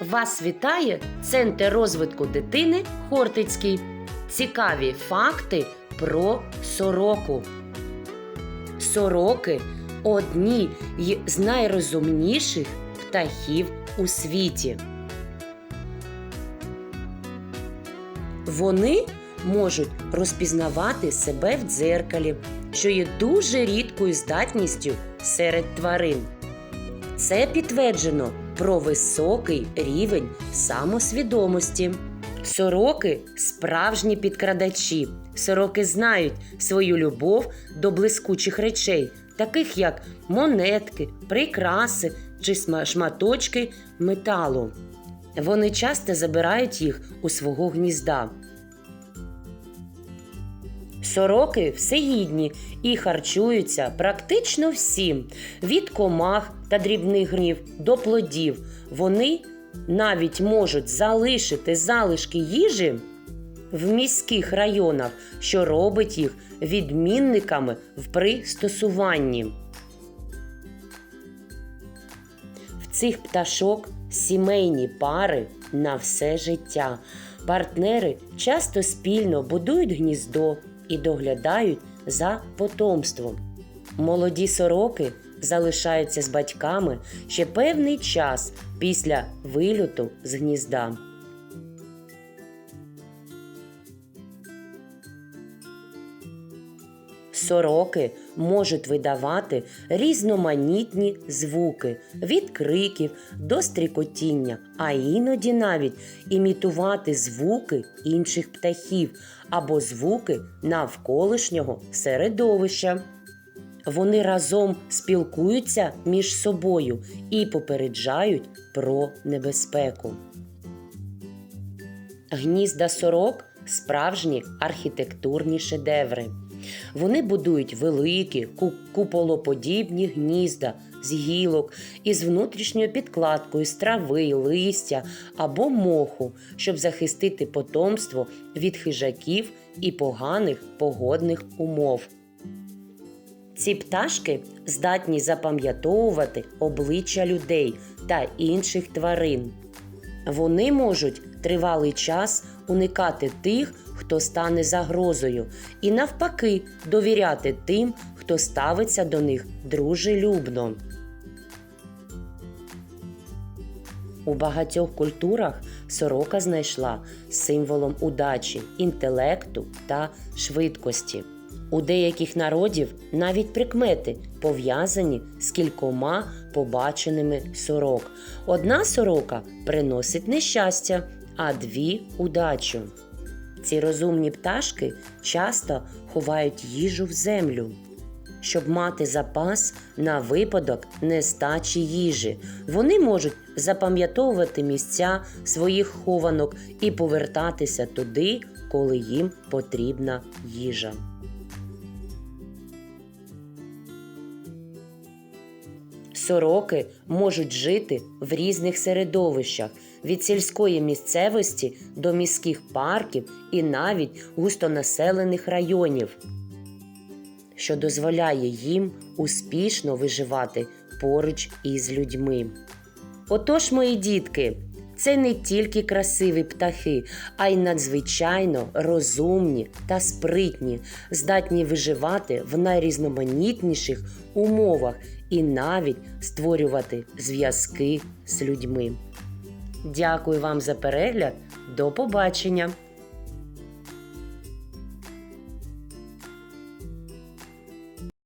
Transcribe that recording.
Вас вітає Центр розвитку дитини Хортицький. Цікаві факти про сороку. Сороки одні з найрозумніших птахів у світі. Вони можуть розпізнавати себе в дзеркалі, що є дуже рідкою здатністю серед тварин. Це підтверджено про високий рівень самосвідомості. Сороки справжні підкрадачі. Сороки знають свою любов до блискучих речей, таких як монетки, прикраси чи шматочки металу. Вони часто забирають їх у свого гнізда. Сороки всеїдні і харчуються практично всім від комах та дрібних гнів до плодів. Вони навіть можуть залишити залишки їжі в міських районах, що робить їх відмінниками в пристосуванні. В цих пташок сімейні пари на все життя. Партнери часто спільно будують гніздо і доглядають за потомством. Молоді сороки залишаються з батьками ще певний час після вильоту з гнізда. Сороки можуть видавати різноманітні звуки від криків до стрікотіння, а іноді навіть імітувати звуки інших птахів або звуки навколишнього середовища. Вони разом спілкуються між собою і попереджають про небезпеку. Гнізда сорок справжні архітектурні шедеври. Вони будують великі куполоподібні гнізда з гілок із внутрішньою підкладкою з трави, листя або моху, щоб захистити потомство від хижаків і поганих погодних умов. Ці пташки здатні запам'ятовувати обличчя людей та інших тварин. Вони можуть тривалий час уникати тих, хто стане загрозою, і навпаки довіряти тим, хто ставиться до них дружелюбно. У багатьох культурах сорока знайшла символом удачі, інтелекту та швидкості. У деяких народів навіть прикмети пов'язані з кількома побаченими сорок. Одна сорока приносить нещастя, а дві удачу. Ці розумні пташки часто ховають їжу в землю, щоб мати запас на випадок нестачі їжі. Вони можуть запам'ятовувати місця своїх хованок і повертатися туди, коли їм потрібна їжа. Сороки можуть жити в різних середовищах від сільської місцевості до міських парків і навіть густонаселених районів, що дозволяє їм успішно виживати поруч із людьми. Отож, мої дітки, це не тільки красиві птахи, а й надзвичайно розумні та спритні, здатні виживати в найрізноманітніших умовах і навіть створювати зв'язки з людьми. Дякую вам за перегляд. До побачення!